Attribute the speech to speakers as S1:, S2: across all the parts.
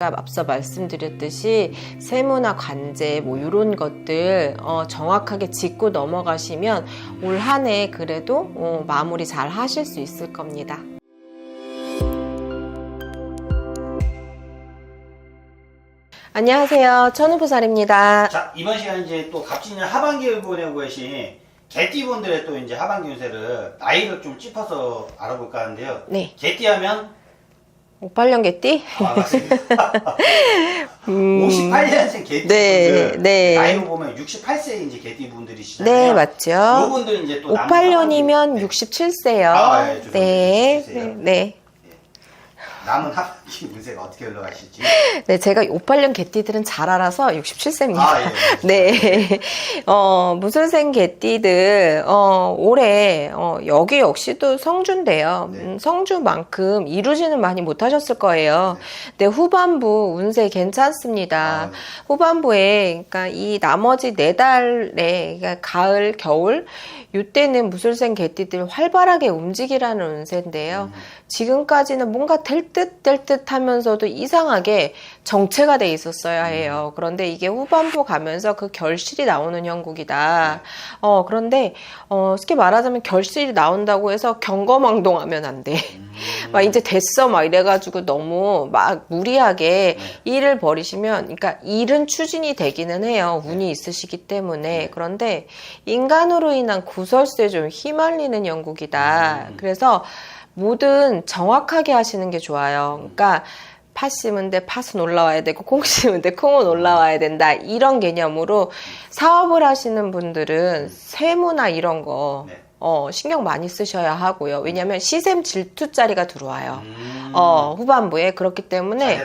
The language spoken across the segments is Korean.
S1: 앞서 말씀드렸듯이 세무나 관제 뭐 이런 것들 어, 정확하게 짚고 넘어가시면 올 한 해 그래도 어, 마무리 잘 하실 수 있을 겁니다. 안녕하세요. 천우부살입니다.
S2: 자, 이번 시간 이제 또 갑진년 하반기를 보내고 계신 개띠분들의 또 이제 하반기 운세를 나이를 좀 짚어서 알아볼까 하는데요.
S1: 네.
S2: 개띠하면
S1: 58년 개띠?
S2: 아, 맞습니다. 58년생 개띠분들
S1: 음. 네, 네.
S2: 나이로 보면 68세 이제 개띠 분들이시잖아요.
S1: 네, 맞죠.
S2: 요분들은 이제 또 남은
S1: 58년이면
S2: 하반기,
S1: 67세요.
S2: 아, 예.
S1: 네,
S2: 67세요.
S1: 네, 네.
S2: 남은 하반기 운세가 어떻게 흘러가실지.
S1: 네, 제가 58년 개띠들은 잘 알아서 67세입니다.
S2: 아, 예.
S1: 네. 어, 무술생 개띠들, 어, 올해, 어, 여기 역시도 성주인데요.
S2: 네.
S1: 음, 성주만큼 이루지는 많이 못하셨을 거예요. 근데 후반부 운세 괜찮습니다.
S2: 아, 네.
S1: 후반부에, 그러니까 이 나머지 네 달에, 그러니까 가을, 겨울, 이때는 무술생 개띠들 활발하게 움직이라는 운세인데요.
S2: 음.
S1: 지금까지는 뭔가 될 듯 될 듯 하면서도 이상하게 정체가 돼 있었어야 해요. 그런데 이게 후반부 가면서 그 결실이 나오는 형국이다. 어, 그런데, 어, 쉽게 말하자면 결실이 나온다고 해서 경거망동하면 안 돼.
S2: 음.
S1: 막 이제 됐어. 막 이래가지고 너무 막 무리하게 일을 벌이시면 그러니까 일은 추진이 되기는 해요. 운이 있으시기 때문에. 그런데 인간으로 인한 구설수에 좀 휘말리는 영국이다. 그래서 뭐든 정확하게 하시는 게 좋아요 그러니까 팥 심은데 팥은 올라와야 되고 콩 심은데 콩은 올라와야 된다 이런 개념으로 사업을 하시는 분들은 세무나 이런 거
S2: 네.
S1: 어, 신경 많이 쓰셔야 하고요. 왜냐하면 시샘 질투짜리가 들어와요.
S2: 음.
S1: 어, 후반부에 그렇기 때문에.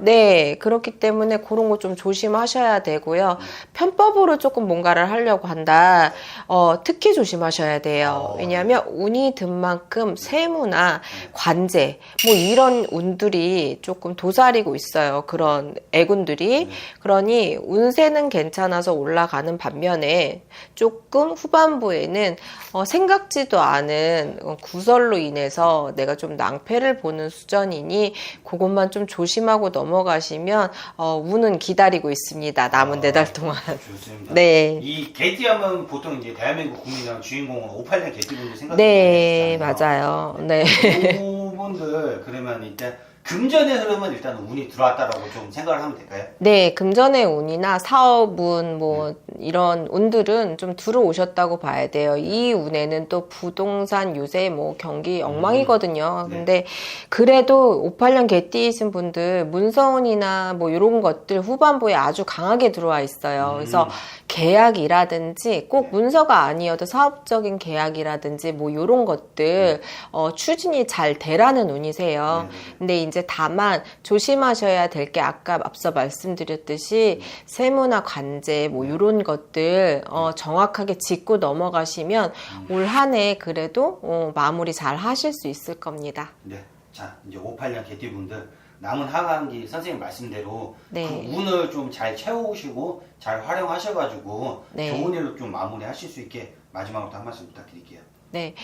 S1: 네, 그렇기 때문에 그런 거 좀 조심하셔야 되고요. 편법으로 조금 뭔가를 하려고 한다. 어, 특히 조심하셔야 돼요.
S2: 어.
S1: 왜냐하면 운이 든 만큼 세무나 관제, 뭐 이런 운들이 조금 도사리고 있어요. 그런 애군들이. 그러니 운세는 괜찮아서 올라가는 반면에 조금 후반부에는 어, 생각지도 않은 어, 구설로 인해서 내가 좀 낭패를 보는 수준이니 그것만 좀 조심하고 넘어가시면 어, 운은 기다리고 있습니다. 남은
S2: 아.
S1: 네달 동안.
S2: 좋습니다.
S1: 네.
S2: 이 개띠하면 보통 이제 대한민국 국민이랑 주인공은 58년 개띠분들 생각.
S1: 네, 맞아요. 네.
S2: 그분들 그러면 일단 금전의 흐름은 일단 운이 들어왔다라고 좀 생각을 하면 될까요?
S1: 네, 금전의 운이나 사업운 뭐 이런 운들은 좀 들어오셨다고 봐야 돼요. 이 운에는 또 부동산 요새 뭐 경기 엉망이거든요.
S2: 네.
S1: 근데 그래도 58년 개띠이신 분들 문서운이나 뭐 이런 것들 후반부에 아주 강하게 들어와 있어요. 그래서
S2: 음.
S1: 계약이라든지 꼭 문서가 아니어도 사업적인 계약이라든지 뭐 이런 것들 어, 추진이 잘 되라는 운이세요.
S2: 네, 네,
S1: 근데 이제 다만 조심하셔야 될 게 아까 앞서 말씀드렸듯이 세무나 관제 뭐 이런 것들 어, 정확하게 짚고 넘어가시면 올 한 해 그래도 어, 마무리 잘 하실 수 있을 겁니다.
S2: 네. 자, 이제 58년 개띠분들 남은 하반기 선생님 말씀대로
S1: 네.
S2: 그 운을 좀 잘 채우시고 잘 활용하셔가지고
S1: 네.
S2: 좋은 일로 좀 마무리하실 수 있게 마지막으로 한 말씀 부탁드릴게요.
S1: 네.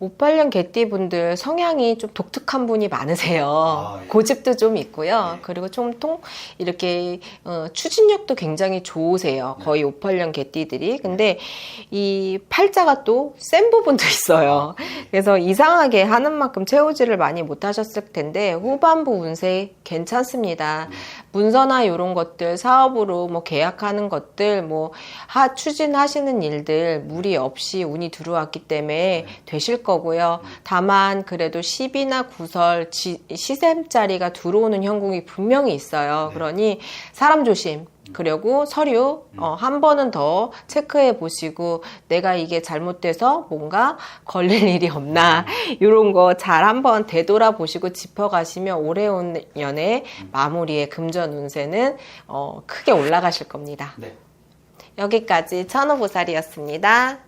S1: 58년 개띠 분들 성향이 좀 독특한 분이 많으세요.
S2: 아, 예.
S1: 고집도 좀 있고요.
S2: 네.
S1: 그리고 좀 통, 이렇게, 어, 추진력도 굉장히 좋으세요.
S2: 네.
S1: 거의 58년 개띠들이. 근데 이 팔자가 또 센 부분도 있어요. 그래서 이상하게 하는 만큼 채우지를 많이 못 하셨을 텐데 후반부 운세 괜찮습니다. 문서나 이런 것들 사업으로 뭐 계약하는 것들 뭐 하, 추진하시는 일들 무리 없이 운이 들어왔기 때문에 되실 거고요. 다만 그래도 10이나 구설 지- 시샘짜리가 들어오는 형국이 분명히 있어요. 그러니 사람 조심. 그리고 서류 어, 한 번은 더 체크해 보시고 내가 이게 잘못돼서 뭔가 걸릴 일이 없나 이런 거 잘 한번 되돌아 보시고 짚어가시면 올해 온 연의 마무리의 금전 운세는 어, 크게 올라가실 겁니다.
S2: 네.
S1: 여기까지 천호보살이었습니다.